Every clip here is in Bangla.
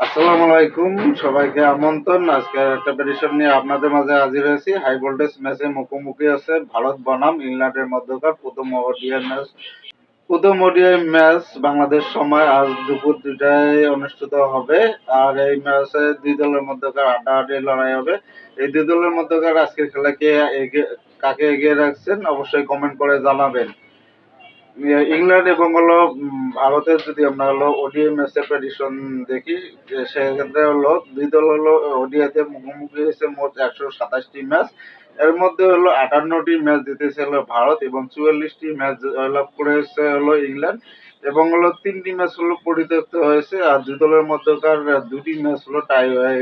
আসসালামু আলাইকুম। সবাইকে আমন্ত্রণ। আজকে একটা পেডিশন নিয়ে আপনাদের মাঝে হাজির হয়েছি। হাই ভোল্টেজ ম্যাচে মুখোমুখি আছে ভারত বনাম ইংল্যান্ডের মধ্যকার প্রথম ওডিআই ম্যাচ প্রথম ওডিআই ম্যাচ বাংলাদেশ সময় আজ দুপুর দুটায় অনুষ্ঠিত হবে। আর এই ম্যাচে দুই দলের মধ্যকার আড্ডাআড্ডি লড়াই হবে। এই দুই দলের মধ্যকার আজকের খেলাকে কাকে এগিয়ে রাখছেন অবশ্যই কমেন্ট করে জানাবেন। ইংল্যান্ড এবং হলো ভারতের যদি আমরা হলো ওডিআই ম্যাচের প্রেডিকশন দেখি সেক্ষেত্রে হলো, দুই দল হলো ওডিআইতে মুখোমুখি হয়েছে মোট একশো সাতাশটি ম্যাচ এর মধ্যে হলো আটান্নটি ম্যাচ জিতেছে হলো ভারত এবং চুয়াল্লিশটি ম্যাচ জয়লাভ করেছে হলো ইংল্যান্ড। এবং হলো তিনটি ম্যাচ হলো পরিত্যক্ত হয়েছে, আর দুই দলের মধ্যকার দুটি ম্যাচ হলো টাই হয়ে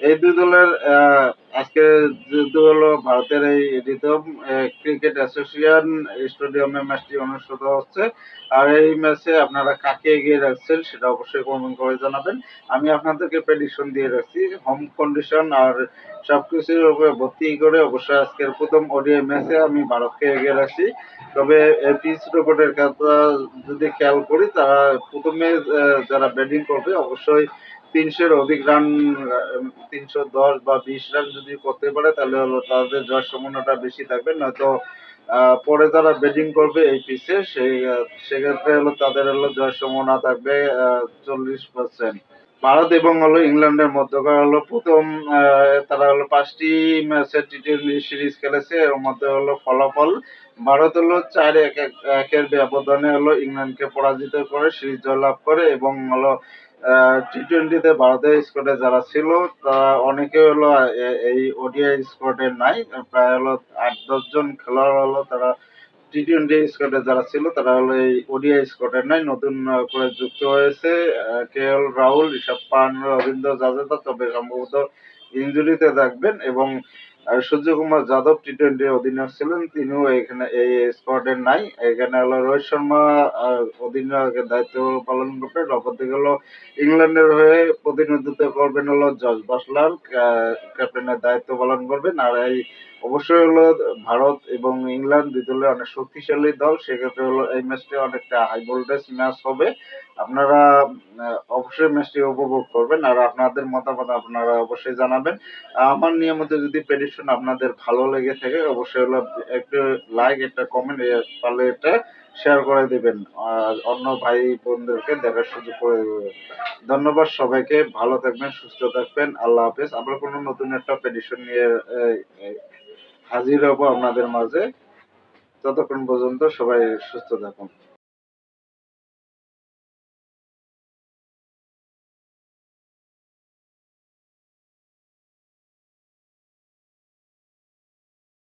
এই দুই দলের আজকে যুদ্ধ হলো ভারতের এই রিতম ক্রিকেট অ্যাসোসিয়েশন স্টেডিয়ামে ম্যাচটি অনুষ্ঠিত হচ্ছে। আর এই ম্যাচে আপনারা কাকে এগিয়ে রাখছেন সেটা অবশ্যই কমেন্ট করে জানাবেন। আমি আপনাদেরকে প্রেডিকশন দিয়ে রাখছি হোম কন্ডিশন আর সবকিছুর উপরে ভর্তি করে অবশ্যই আজকের প্রথম ওডিআই ম্যাচে আমি ভারতকে এগিয়ে রাখছি। তবে পিচ রেকর্ডের কথা যদি খেয়াল করি, তারা প্রথমে যারা ব্যাটিং করবে, অবশ্যই তিনশোর অধিক রান তিনশো দশ বা বিশ রান যদি করতে পারে, তাহলে হলো তাদের জয় সম্ভাবনাটা বেশি থাকবে। নয়তো পরে যারা ব্যাটিং করবে এই পিচে সেই সেক্ষেত্রে হলো তাদের হলো জয় সম্ভাবনা থাকবে চল্লিশ পার্সেন্ট ভারত এবং হলো ইংল্যান্ডের মধ্যকার হলো প্রথম তারা হলো পাঁচটি ম্যাচের টি টোয়েন্টি সিরিজ খেলেছে। এর মধ্যে হলো ফলাফল, ভারত হলো চার এক- একের ব্যবধানে হলো ইংল্যান্ডকে পরাজিত করে, সিরিজ জয়লাভ করে এবং হলো টি টোয়েন্টিতে ভারতের স্কোয়াডে যারা ছিল, তারা অনেকে হলো এই ওডিআই স্কোয়াডে নাই। প্রায় হলো আট দশজন খেলোয়াড় হলো তারা টি টোয়েন্টি স্কোয়াডে যারা ছিল, তারা হলো এই ওডিআই স্কোয়াডে নাই, নতুন করে যুক্ত হয়েছে। কে এল রাহুল ঋষভ পান রবীন্দ্র জাদেজা, তবে সম্ভবত ইঞ্জুরিতে থাকবেন এবং সূর্যকুমার যাদব টি টোয়েন্টি অধিনায়ক ছিলেন, তিনিও এখানে এই স্কোয়াডে নাই। এখানে হলো রোহিত শর্মা অধিনায়কের দায়িত্ব পালন করবেন অপরদিকে হলো ইংল্যান্ডের হয়ে প্রতিনিধিত্ব করবেন হলো জস বাসলার ক্যাপ্টেনের দায়িত্ব পালন করবেন। আর এই অবশ্যই হলো ভারত এবং ইংল্যান্ড দুই দলের অনেক শক্তিশালী দল। সেক্ষেত্রে হলো এই ম্যাচটি অনেকটা হাই ভোল্টেজ ম্যাচ হবে। আপনারা অবশ্যই ম্যাচটি উপভোগ করবেন আর আপনাদের মতামত আপনারা অবশ্যই জানাবেন। আমার নিয়মিত যদি প্রেডিকশন আপনাদের ভালো লেগে থাকে, অবশ্যই হলো একটু লাইক একটা কমেন্ট পারলে এটা শেয়ার করে দিবেন। অন্য ভাই বোনদেরকে দেখার সুযোগ করে দেবেন। ধন্যবাদ সবাইকে, ভালো থাকবেন, সুস্থ থাকবেন, আল্লাহ হাফেজ। আমরা কোনো নতুন একটা প্রেডিকশন নিয়ে হাজির হব আপনাদের মাঝে। ততক্ষণ পর্যন্ত সবাই সুস্থ থাকুন।